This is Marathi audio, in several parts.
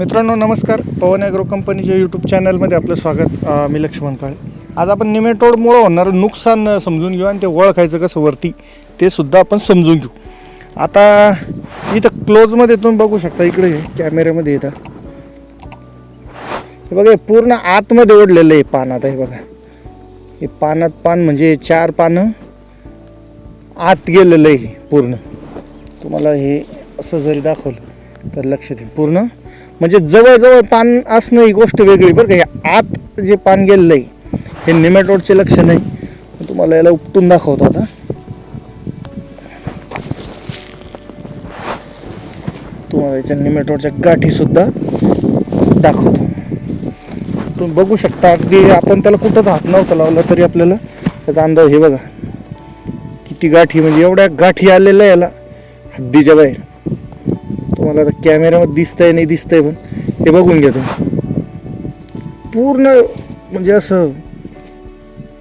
मित्रांनो नमस्कार. पवन ॲग्रो कंपनीच्या यूट्यूब चॅनलमध्ये आपलं स्वागत. मी लक्ष्मण काळे. आज आपण निमेटोडमुळं होणारं नुकसान समजून घेऊ आणि ते ओळखायचं कसं वरती ते सुद्धा आपण समजून घेऊ. आता इथं क्लोजमध्ये तुम्ही बघू शकता इकडे कॅमेऱ्यामध्ये येतं हे बघा हे पूर्ण आतमध्ये ओढलेलं आहे पान आता हे बघा. हे पानात पान म्हणजे चार पानं आत गेलेलं आहे हे पूर्ण. तुम्हाला हे असं जरी दाखवलं तर लक्षात येईल. पूर्ण म्हणजे जवळजवळ पान असणं ही गोष्ट वेगळी बरं का. हे आत जे पान गेलेलं आहे हे निमेटोडचे लक्षण आहे. तुम्हाला याला उपटून दाखवतो आता. तुम्हाला याच्या निमेटोडच्या गाठी सुद्धा दाखवतो. तुम्ही बघू शकता अगदी आपण त्याला कुठंच हात नव्हता लावला तरी आपल्याला त्याचा अंदाज हे बघा. किती गाठी म्हणजे एवढ्या गाठी आलेल्या याला. हद्दीच्या बाहेर. तुम्हाला आता कॅमेऱ्यामध्ये दिसतंय नाही दिसतंय पण हे बघून घेतो तुम्ही. पूर्ण म्हणजे असं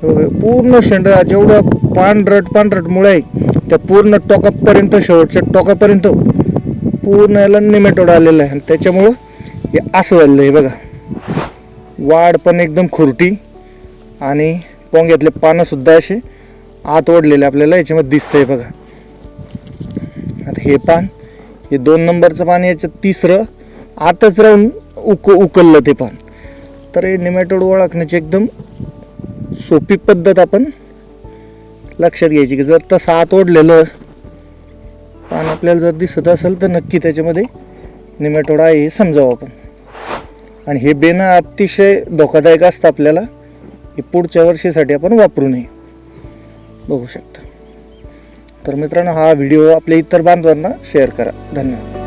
हो, हो, पूर्ण शेंडा जेवढ्या पांढरट पांढरट मुळे आहे त्या पूर्ण टोकापर्यंत शेवटच्या टोकापर्यंत पूर्ण याला निमेटोड आलेलं आहे. आणि त्याच्यामुळं हे असं झालेलं आहे बघा. वाढ पण एकदम खुरटी आणि पोंग्यातले पानंसुद्धा असे आत ओढलेले आपल्याला याच्यामध्ये दिसतंय बघा. आता हे पान हे दोन नंबरचं पान याच्यात तिसरं आतच राहून उक उकललं ते पान. तर हे निमॅटोड ओळखण्याची एकदम सोपी पद्धत आपण लक्षात घ्यायची की जर तसं आत ओढलेलं पान आपल्याला जर दिसत असेल तर नक्की त्याच्यामध्ये निमॅटोड आहे हे समजावं आपण. आणि हे बेणं अतिशय धोकादायक असतं आपल्याला. हे पुढच्या वर्षीसाठी आपण वापरू नये. बघू शकता. तर मित्रांनो हा व्हिडिओ आपल्या इतर बांधवांना शेअर करा. धन्यवाद.